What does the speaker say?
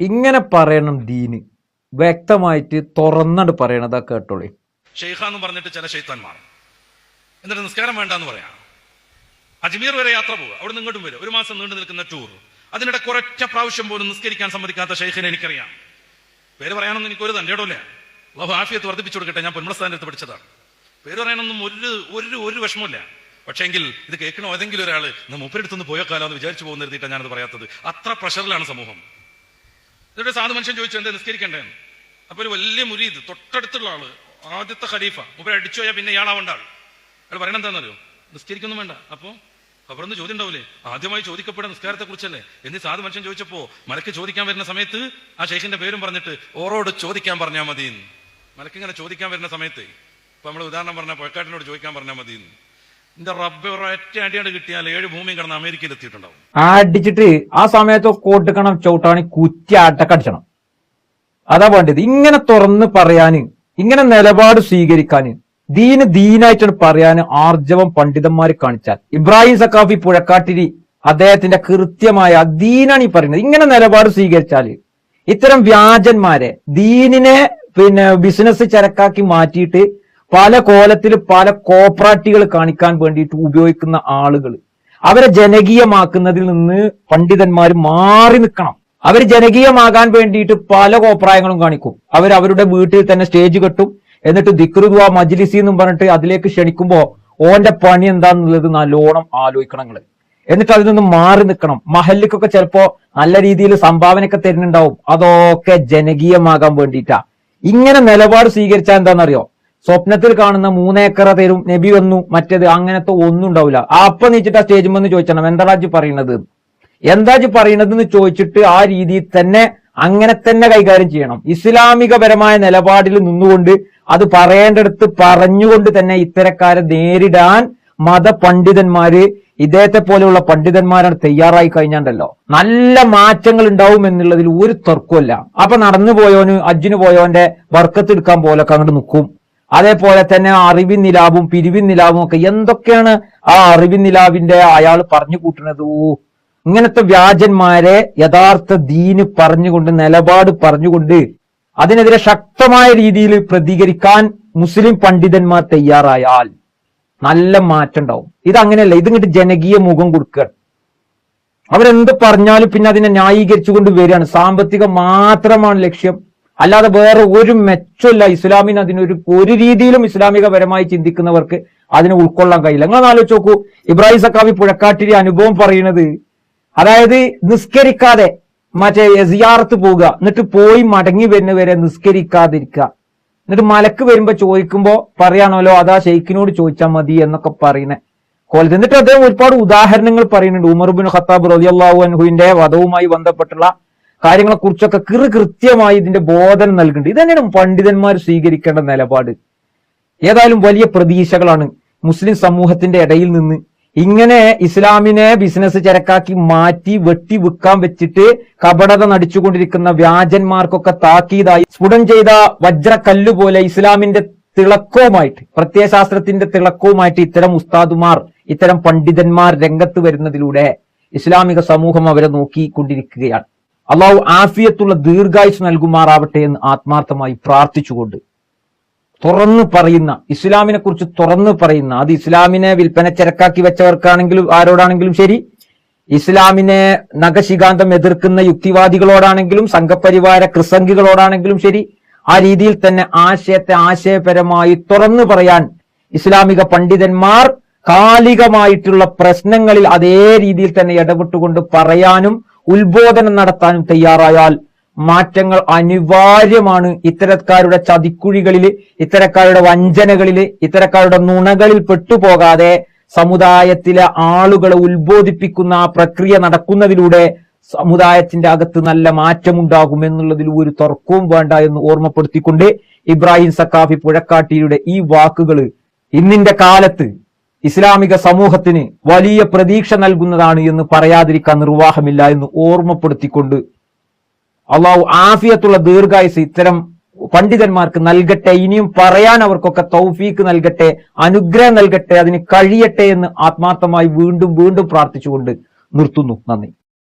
ഇങ്ങനെ പറയണം ദീന്. വ്യക്തമായിട്ട് തുറന്നിട്ട് പറയണതാ കേട്ടോളി. ഷെയ്ഖ എന്ന് പറഞ്ഞിട്ട് ചില ഷെയ്ത്താൻമാർ എന്നിട്ട് നിസ്കാരം വേണ്ടെന്ന് പറയാം. അജ്മീർ വരെ യാത്ര പോകുക അവിടെ ഇങ്ങോട്ടും വരും. ഒരു മാസം നീണ്ടു നിൽക്കുന്ന ടൂർ അതിനിടെ കുറച്ച പ്രാവശ്യം പോലും നിസ്കരിക്കാൻ സമ്മതിക്കാത്ത ഷെയ്ഖിനെ എനിക്കറിയാം. പേര് പറയാനൊന്നും എനിക്ക് ഒരു തന്റെ ഇടമില്ല അള്ളാഹു ആഫിയത്ത് വർദ്ധിപ്പിച്ചു കൊടുക്കട്ടെ. ഞാൻ പൊന്മളസ്ഥാനത്ത് പഠിച്ചതാണ്. പേര് പറയാനൊന്നും ഒരു ഒരു ഒരു വിഷമമില്ല പക്ഷേങ്കിൽ ഇത് കേൾക്കണോ ഏതെങ്കിലും ഒരാൾ നമ്മൾ പോയ പോയേക്കാലോ എന്ന് വിചാരിച്ചു പോകുന്ന എഴുതിയിട്ടാണ് ഞാനത് പറയാത്തത്. അത്ര പ്രഷറിലാണ് സമൂഹം. എന്നിട്ട് സാധു മനുഷ്യൻ ചോദിച്ചു എന്താ നിസ്കരിക്കണ്ടേന്ന് അപ്പൊ ഒരു വലിയ മുരീദ് തൊട്ടടുത്തുള്ള ആൾ. ആദ്യത്തെ ഖലീഫ. മുമ്പ് അടിച്ചു പോയാൽ പിന്നെ ഇയാളാവേണ്ട ആൾ അയാൾ പറയണ എന്താണെന്നറിയോ? നിസ്കരിക്കൊന്നും വേണ്ട. അപ്പോ അവരൊന്നും ചോദ്യം ഉണ്ടാവില്ലേ ആദ്യമായി ചോദിക്കപ്പെട്ട നിസ്കാരത്തെ കുറിച്ചല്ലേ? എന്നീ സാധു മനുഷ്യൻ ചോദിച്ചപ്പോ മലക്ക് ചോദിക്കാൻ വരുന്ന സമയത്ത് ആ ഷെയ്ഖിന്റെ പേരും പറഞ്ഞിട്ട് ഓറോട് ചോദിക്കാൻ പറഞ്ഞാൽ മതി മലക്ക് ഇങ്ങനെ ചോദിക്കാൻ വരുന്ന സമയത്ത് ഇപ്പൊ നമ്മൾ ഉദാഹരണം പറഞ്ഞ പൊഴക്കാട്ടിനോട് ചോദിക്കാൻ പറഞ്ഞാൽ മതി അടിച്ചിട്ട് ആ സമയത്ത് കോട്ടുക്കണം ചവിട്ടാണി കുറ്റി ആട്ടക്കടിച്ചണം അതാ വേണ്ടത്. ഇങ്ങനെ തുറന്ന് പറയാന് ഇങ്ങനെ നിലപാട് സ്വീകരിക്കാന് ദീന് ദീനായിട്ടാണ് പറയാന് ആർജവം പണ്ഡിതന്മാര് കാണിച്ചാൽ. ഇബ്രാഹിം സക്കാഫി പുഴക്കാട്ടിരി അദ്ദേഹത്തിന്റെ കൃത്യമായ ദീനാണ് ഈ പറയുന്നത്. ഇങ്ങനെ നിലപാട് സ്വീകരിച്ചാൽ ഇത്തരം വ്യാജന്മാരെ ദീനിനെ പിന്നെ ബിസിനസ് ചരക്കാക്കി മാറ്റിയിട്ട് പല കോലത്തിൽ പല കോപ്പറാട്ടികൾ കാണിക്കാൻ വേണ്ടിയിട്ട് ഉപയോഗിക്കുന്ന ആളുകൾ. അവരെ ജനകീയമാക്കുന്നതിൽ നിന്ന് പണ്ഡിതന്മാർ മാറി നിൽക്കണം. അവർ ജനകീയമാകാൻ വേണ്ടിയിട്ട് പല കോപ്രായങ്ങളും കാണിക്കും. അവർ അവരുടെ വീട്ടിൽ തന്നെ സ്റ്റേജ് കെട്ടും. എന്നിട്ട് ദിക്രുദ്വ മജ്ലിസി എന്നും പറഞ്ഞിട്ട് അതിലേക്ക് ക്ഷണിക്കുമ്പോൾ ഓന്റെ പണി എന്താന്നുള്ളത് നല്ലോണം ആലോചിക്കണം എന്നിട്ട് അതിൽ നിന്ന് മാറി നിൽക്കണം. മഹല്ലിക്കൊക്കെ ചിലപ്പോ നല്ല രീതിയിൽ സംഭാവനയൊക്കെ തരുന്നുണ്ടാവും. അതൊക്കെ ജനകീയമാകാൻ വേണ്ടിയിട്ടാ. ഇങ്ങനെ നിലപാട് സ്വീകരിച്ചാൽ എന്താണെന്നറിയോ സ്വപ്നത്തിൽ കാണുന്ന മൂന്നേക്കറ തരും നബി വന്നു മറ്റേത് അങ്ങനത്തെ ഒന്നും ഉണ്ടാവില്ല. അപ്പൊ നീച്ചിട്ട് ആ സ്റ്റേജ് വന്ന് ചോദിച്ചണം എന്താ ജി എന്താജ് പറയുന്നത് എന്ന് ചോദിച്ചിട്ട് ആ രീതിയിൽ തന്നെ അങ്ങനെ തന്നെ കൈകാര്യം ചെയ്യണം. ഇസ്ലാമികപരമായ നിലപാടിൽ നിന്നുകൊണ്ട് അത് പറയേണ്ടടുത്ത് പറഞ്ഞുകൊണ്ട് തന്നെ ഇത്തരക്കാരെ നേരിടാൻ മതപണ്ഡിതന്മാര് ഇദ്ദേഹത്തെ പോലെയുള്ള പണ്ഡിതന്മാരാണ് തയ്യാറായി കഴിഞ്ഞാണ്ടല്ലോ. നല്ല മാറ്റങ്ങൾ ഉണ്ടാവും എന്നുള്ളതിൽ ഒരു തർക്കമല്ല അപ്പൊ നടന്നു പോയോന് അജ്ജിന് പോയോന്റെ വർക്കത്തെടുക്കാൻ പോലൊക്കെ അങ്ങോട്ട് നിൽക്കും അതേപോലെ തന്നെ അറിവിൻ നിലാവും പിരിവിൻ നിലാവും ഒക്കെ എന്തൊക്കെയാണ് ആ അറിവിൻ നിലാവിന്റെ അയാൾ പറഞ്ഞു കൂട്ടുന്നത്? ഇങ്ങനത്തെ വ്യാജന്മാരെ യഥാർത്ഥ ദീന് പറഞ്ഞുകൊണ്ട് നിലപാട് പറഞ്ഞുകൊണ്ട് അതിനെതിരെ ശക്തമായ രീതിയിൽ പ്രതികരിക്കാൻ മുസ്ലിം പണ്ഡിതന്മാർ തയ്യാറായാൽ നല്ല മാറ്റം ഉണ്ടാവും ഇതങ്ങനെയല്ല ഇതിങ്ങോട്ട് ജനകീയ മുഖം കൊടുക്കുക അവരെന്ത് പറഞ്ഞാലും പിന്നെ അതിനെ ന്യായീകരിച്ചുകൊണ്ട് വരികയാണ്. സാമ്പത്തികം മാത്രമാണ് ലക്ഷ്യം. അല്ലാതെ വേറെ ഒരു മെച്ചമില്ല ഇസ്ലാമിന് അതിനൊരു ഒരു രീതിയിലും ഇസ്ലാമികപരമായി ചിന്തിക്കുന്നവർക്ക് അതിനെ ഉൾക്കൊള്ളാൻ കഴിയില്ല. നിങ്ങൾ ആലോചിച്ച് നോക്കൂ. ഇബ്രാഹിം സക്കാവി പുഴക്കാട്ടിരി അനുഭവം പറയുന്നത് അതായത് നിസ്കരിക്കാതെ മറ്റേ സിയാറത്ത് പോവുക എന്നിട്ട് പോയി മടങ്ങി വരുന്നവരെ നിസ്കരിക്കാതിരിക്കുക. എന്നിട്ട് മലക്ക് വരുമ്പോ ചോദിക്കുമ്പോ പറയാണല്ലോ അതാ ഷെയ്ഖിനോട് ചോദിച്ചാൽ മതി എന്നൊക്കെ പറയുന്നത് കോലത്ത് എന്നിട്ട് അദ്ദേഹം ഒരുപാട് ഉദാഹരണങ്ങൾ പറയുന്നുണ്ട്. ഉമർബിൻ ഖത്താബ് റളിയല്ലാഹു അൻഹുവിന്റെ വധവുമായി ബന്ധപ്പെട്ടുള്ള കാര്യങ്ങളെ കുറിച്ചൊക്കെ കൃ കൃത്യമായി ഇതിന്റെ ബോധനം നൽകുന്നുണ്ട്. ഇതന്നെയാണ് പണ്ഡിതന്മാർ സ്വീകരിക്കേണ്ട നിലപാട്. ഏതായാലും വലിയ പ്രതീക്ഷകളാണ് മുസ്ലിം സമൂഹത്തിന്റെ ഇടയിൽ നിന്ന് ഇങ്ങനെ ഇസ്ലാമിനെ ബിസിനസ് ചരക്കാക്കി മാറ്റി വെട്ടി വിൽക്കാൻ വെച്ചിട്ട് കപടത നടിച്ചുകൊണ്ടിരിക്കുന്ന വ്യാജന്മാർക്കൊക്കെ താക്കീതായി. സ്ഫുടം ചെയ്ത വജ്രക്കല്ലു പോലെ ഇസ്ലാമിന്റെ തിളക്കവുമായിട്ട് പ്രത്യയശാസ്ത്രത്തിന്റെ തിളക്കവുമായിട്ട് ഇത്തരം ഉസ്താദുമാർ ഇത്തരം പണ്ഡിതന്മാർ രംഗത്ത് വരുന്നതിലൂടെ ഇസ്ലാമിക സമൂഹം അവരെ നോക്കിക്കൊണ്ടിരിക്കുകയാണ്. അള്ളാഹു ആഫിയത്തുള്ള ദീർഘായുസ് നൽകുമാറാവട്ടെ എന്ന് ആത്മാർത്ഥമായി പ്രാർത്ഥിച്ചുകൊണ്ട് തുറന്നു പറയുന്ന ഇസ്ലാമിനെ കുറിച്ച് തുറന്നു പറയുന്ന അത് ഇസ്ലാമിനെ വിൽപ്പന ചരക്കാക്കി വെച്ചവർക്കാണെങ്കിലും ആരോടാണെങ്കിലും ശരി ഇസ്ലാമിനെ നഖശികാന്തം എതിർക്കുന്ന യുക്തിവാദികളോടാണെങ്കിലും സംഘപരിവാര കൃസംഗികളോടാണെങ്കിലും ശരി ആ രീതിയിൽ തന്നെ ആശയത്തെ ആശയപരമായി തുറന്നു പറയാൻ ഇസ്ലാമിക പണ്ഡിതന്മാർ കാലികമായിട്ടുള്ള പ്രശ്നങ്ങളിൽ അതേ രീതിയിൽ തന്നെ ഇടപെട്ടുകൊണ്ട് പറയാനും ഉത്ബോധനം നടത്താനും തയ്യാറായാൽ മാറ്റങ്ങൾ അനിവാര്യമാണ്. ഇത്തരക്കാരുടെ ചതിക്കുഴികളിൽ ഇത്തരക്കാരുടെ വഞ്ചനകളിൽ ഇത്തരക്കാരുടെ നുണകളിൽ പെട്ടുപോകാതെ സമുദായത്തിലെ ആളുകളെ ഉത്ബോധിപ്പിക്കുന്ന ആ പ്രക്രിയ നടക്കുന്നതിലൂടെ സമുദായത്തിന്റെ അകത്ത് നല്ല മാറ്റമുണ്ടാകും എന്നുള്ളതിൽ ഒരു തർക്കവും വേണ്ട എന്ന് ഓർമ്മപ്പെടുത്തിക്കൊണ്ട് ഇബ്രാഹിം സക്കാഫി പുഴക്കാട്ടിയുടെ ഈ വാക്കുകൾ ഇന്നിന്റെ കാലത്ത് ഇസ്ലാമിക സമൂഹത്തിന് വലിയ പ്രതീക്ഷ നൽകുന്നതാണ് എന്ന് പറയാതിരിക്കാൻ നിർവാഹമില്ല എന്ന് ഓർമ്മപ്പെടുത്തിക്കൊണ്ട് അള്ളാഹു ആഫിയത്തുള്ള ദീർഘായുസ് ഇത്തരം പണ്ഡിതന്മാർക്ക് നൽകട്ടെ ഇനിയും പറയാൻ അവർക്കൊക്കെ തൗഫീക്ക് നൽകട്ടെ അനുഗ്രഹം നൽകട്ടെ അതിന് കഴിയട്ടെ എന്ന് ആത്മാർത്ഥമായി വീണ്ടും വീണ്ടും പ്രാർത്ഥിച്ചുകൊണ്ട് നിർത്തുന്നു. നന്ദി.